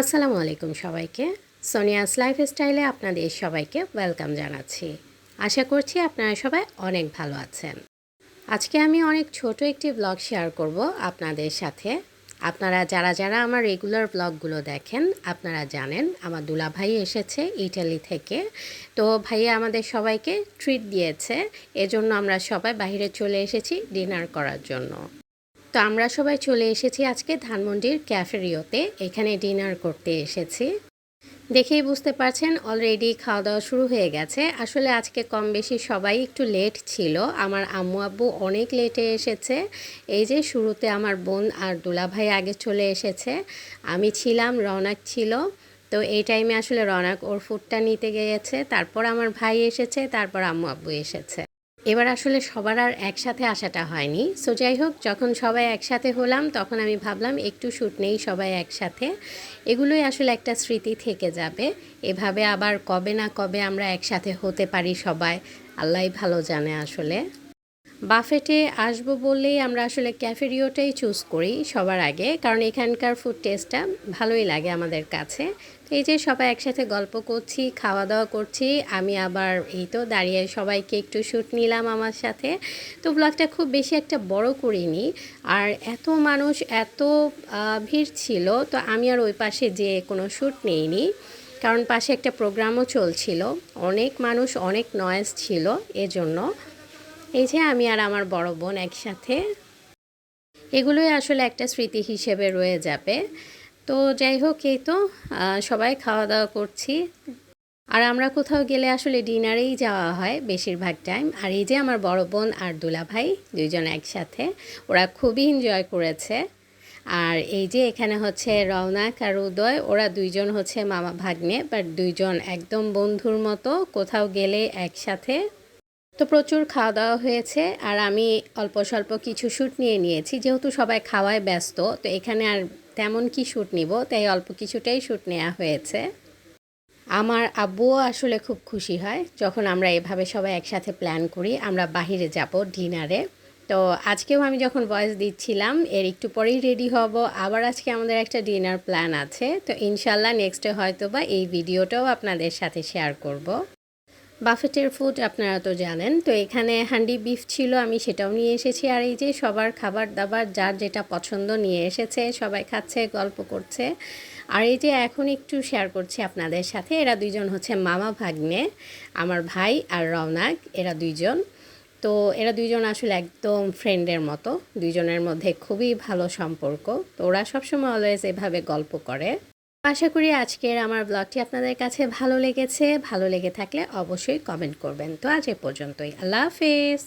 আসসালামু আলাইকুম সবাইকে। সোনিয়াস লাইফস্টাইলে আপনাদের সবাইকে ওয়েলকাম জানাচ্ছি। আশা করছি আপনারা সবাই অনেক ভালো আছেন। আজকে আমি অনেক ছোট একটি ব্লগ শেয়ার করব আপনাদের সাথে। আপনারা যারা যারা আমার রেগুলার ব্লগগুলো দেখেন, আপনারা জানেন আমার দুলা ভাই এসেছে ইটালি থেকে। তো ভাইয়া আমাদের সবাইকে ট্রিট দিয়েছে। এজন্য আমরা সবাই বাইরে চলে এসেছি ডিনার করার জন্য। তো আমরা সবাই চলে এসেছি আজকে ধানমন্ডির ক্যাফেরিওতে এখানে ডিনার করতে এসেছি। দেখেই বুঝতে পারছেন অলরেডি খাওয়া দাওয়া শুরু হয়ে গেছে। আসলে আজকে কম বেশি সবাই একটু লেট ছিল। আমার আম্মু আব্বু অনেক লেটে এসেছে। এই যে শুরুতে আমার বোন আর দুলা ভাই আগে চলে এসেছে। আমি ছিলাম, রওনাক ছিল। তো এই টাইমে আসলে রওনাক ওর ফুডটা নিতে গিয়েছে। তারপর আমার ভাই এসেছে, তারপর আম্মু আব্বু এসেছে। এবার আসলে সবার আর একসাথে আসাটা হয়নি। সো যাই হোক যখন সবাই একসাথে হলাম, তখন আমি ভাবলাম একটু শ্যুট নেই সবাই একসাথে। এগুলোই আসলে একটা স্মৃতি থেকে যাবে। এভাবে আবার কবে না কবে আমরা একসাথে হতে পারি সবাই আল্লাহ ভালো জানে আসলে। বাফেটে আসব বললেই আমরা আসলে ক্যাফেরিওটাই চুজ করি সবার আগে, কারণ এখানকার ফুড টেস্টটা ভালোই লাগে আমাদের কাছে। তো এই যে সবাই একসাথে গল্প করছি খাওয়া দাওয়া করছি, আমি আবার এই তো দাঁড়িয়ে সবাইকে একটু শ্যুট নিলাম আমার সাথে। তো ব্লগটা খুব বেশি একটা বড় করিনি, আর এত মানুষ, এত ভিড় ছিল, তো আমি আর ওই পাশে যে কোনো শ্যুট নেইনি। কারণ পাশে একটা প্রোগ্রামও চলছিল, অনেক মানুষ, অনেক নয়েজ ছিল এজন্য। এই যে আমি আর আমার বড় বোন একসাথে, এগুলোই আসলে একটা স্মৃতি হিসেবে রয়ে যাবে। তো যাই হোক, এই তো সবাই খাওয়া দাওয়া করছি। আর আমরা কোথাও গেলে আসলে ডিনারেই যাওয়া হয় বেশিরভাগ টাইম। আর এই যে আমার বড় বোন আর দুলা ভাই দুইজন একসাথে, ওরা খুবই এনজয় করেছে। আর এই যে এখানে হচ্ছে রওনাক আর উদয়, ওরা দুইজন হচ্ছে মামা ভাগ্নে বাট দুইজন একদম বন্ধুর মতো কোথাও গেলে একসাথে তো প্রচুর খাওয়া দাওয়া হয়েছে আর আমি অল্প স্বল্প কিছু শ্যুট নিয়ে নিয়েছি। যেহেতু সবাই খাওয়ায় ব্যস্ত, তো এখানে আর তেমন কি শ্যুট নিব, তাই অল্প কিছুটাই শ্যুট নেওয়া হয়েছে। আমার আব্বুও আসলে খুব খুশি হয়, যখন আমরা এভাবে সবাই একসাথে প্ল্যান করি, আমরা বাহিরে যাব ডিনারে। তো আজকেও আমি যখন ভয়েস দিচ্ছিলাম, এর একটু পরেই রেডি হব, আবার আজকে আমাদের একটা ডিনার প্ল্যান আছে। তো ইনশাল্লাহ নেক্সটে হয়তো বা এই ভিডিওটাও আপনাদের সাথে শেয়ার করব। বাফেটের ফুড আপনারা তো জানেন, তো এখানে হান্ডি বিফ ছিল, আমি সেটাও নিয়ে এসেছি। আর এই যে সবার খাবার দাবার, যার যেটা পছন্দ নিয়ে এসেছে, সবাই খাচ্ছে, গল্প করছে। আর এই যে এখন একটু শেয়ার করছি আপনাদের সাথে, এরা দুইজন হচ্ছে মামা ভাগ্নে, আমার ভাই আর রওনাক, এরা দুইজন। তো এরা দুইজন আসলে একদম ফ্রেন্ডের মতো, দুইজনের মধ্যে খুবই ভালো সম্পর্ক। তো ওরা সবসময় অলওয়েজ এভাবে গল্প করে। আশা করি আজকের আমার ব্লগটি আপনাদের কাছে ভালো লেগেছে। ভালো লেগে থাকলে অবশ্যই কমেন্ট করবেন। তো আজ এ পর্যন্তই। আল্লাহ হাফেজ।